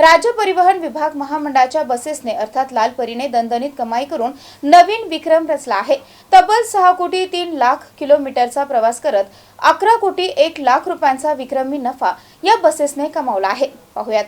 राज्य परिवहन विभाग महामंडळाच्या बसेसने अर्थात लाल परीने दणदणीत कमाई करून नवीन विक्रम रचला आहे. तब्बल सहा कोटी तीन लाख किलोमीटरचा प्रवास करत अकरा कोटी एक लाख रुपयांचा विक्रमी नफा या बसेसने कमावला आहे. पाहुयात.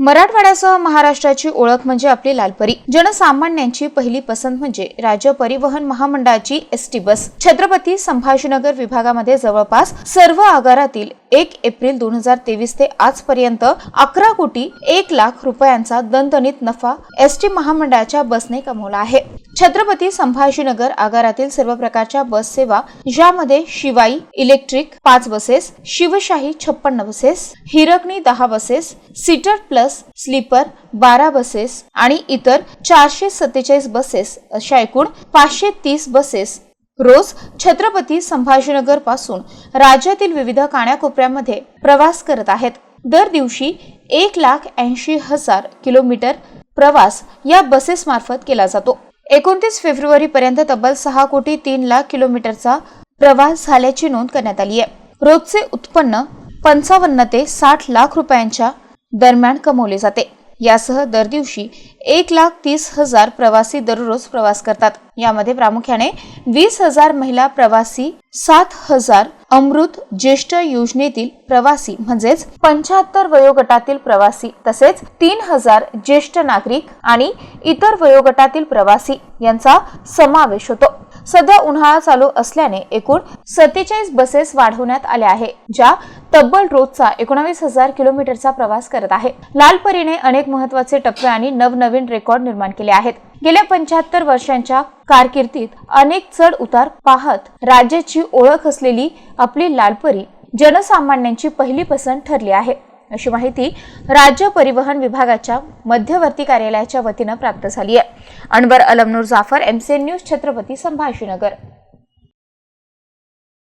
मराठवाड्यासह महाराष्ट्राची ओळख म्हणजे आपली लालपरी. जनसामान्यांची पहिली पसंत म्हणजे राज्य परिवहन महामंडळाची S T bus. Chhatrapati Sambhajinagar विभागामध्ये जवळपास सर्व आगारातील एक एप्रिल दोन हजार तेवीस ते आजपर्यंत अकरा कोटी एक लाख रुपयांचा दणदणीत नफा एस टी महामंडळाच्या बसने कमवला आहे. छत्रपती संभाजीनगर आगारातील सर्व प्रकारच्या बस सेवा ज्यामध्ये शिवाई इलेक्ट्रिक पाच बसेस शिवशाही छप्पन्न बसेस हिरकणी दहा बसेस सीटर प्लस स्लीपर बारा बसेस आणि इतर चारशे सत्तेचाळीस बसेस अशा एकूण पाचशे तीस बसेस रोज छत्रपती संभाजीनगरपासून राज्यातील विविध काण्याकोपऱ्यामध्ये प्रवास करत आहेत. दर दिवशी एक लाख ऐंशी हजार किलोमीटर प्रवास या बसेस मार्फत केला जातो. एकोणतीस फेब्रुवारी पर्यंत तब्बल सहा कोटी तीन लाख किलोमीटरचा प्रवास झाल्याची नोंद करण्यात आली आहे. रोजचे उत्पन्न पंचावन्न ते साठ लाख रुपयांच्या दरम्यान कमवले जाते. यासह दर दिवशी एक लाख तीस हजार प्रवासी दररोज प्रवास करतात. यामध्ये प्रामुख्याने वीस हजार महिला प्रवासी सात हजार अमृत ज्येष्ठ योजनेतील प्रवासी म्हणजेच पंच्याहत्तर वयोगटातील प्रवासी तसेच तीन हजार ज्येष्ठ नागरिक आणि इतर वयोगटातील प्रवासी यांचा समावेश होतो. सध्या उन्हाळा चालू असल्याने एकूण सत्तेचाळीस बसेस वाढवण्यात आल्या आहे ज्या तब्बल रोजचा एकोणावीस हजार किलोमीटरचा प्रवास करत आहे लालपरीने अनेक महत्त्वाचे टप्पे आणि नवनवीन रेकॉर्ड निर्माण केले आहेत. गेल्या पंच्याहत्तर वर्षांच्या कारकिर्दीत अनेक चढ उतार पाहत राज्याची ओळख असलेली आपली लालपरी जनसामान्यांची पहिली पसंत ठरली आहे. अशी माहिती राज्य परिवहन विभागाच्या मध्यवर्ती कार्यालयाच्या वतीनं प्राप्त झाली आहे. Anwar Almanoor Jafar MCN news Chhatrapati Sambhajinagar.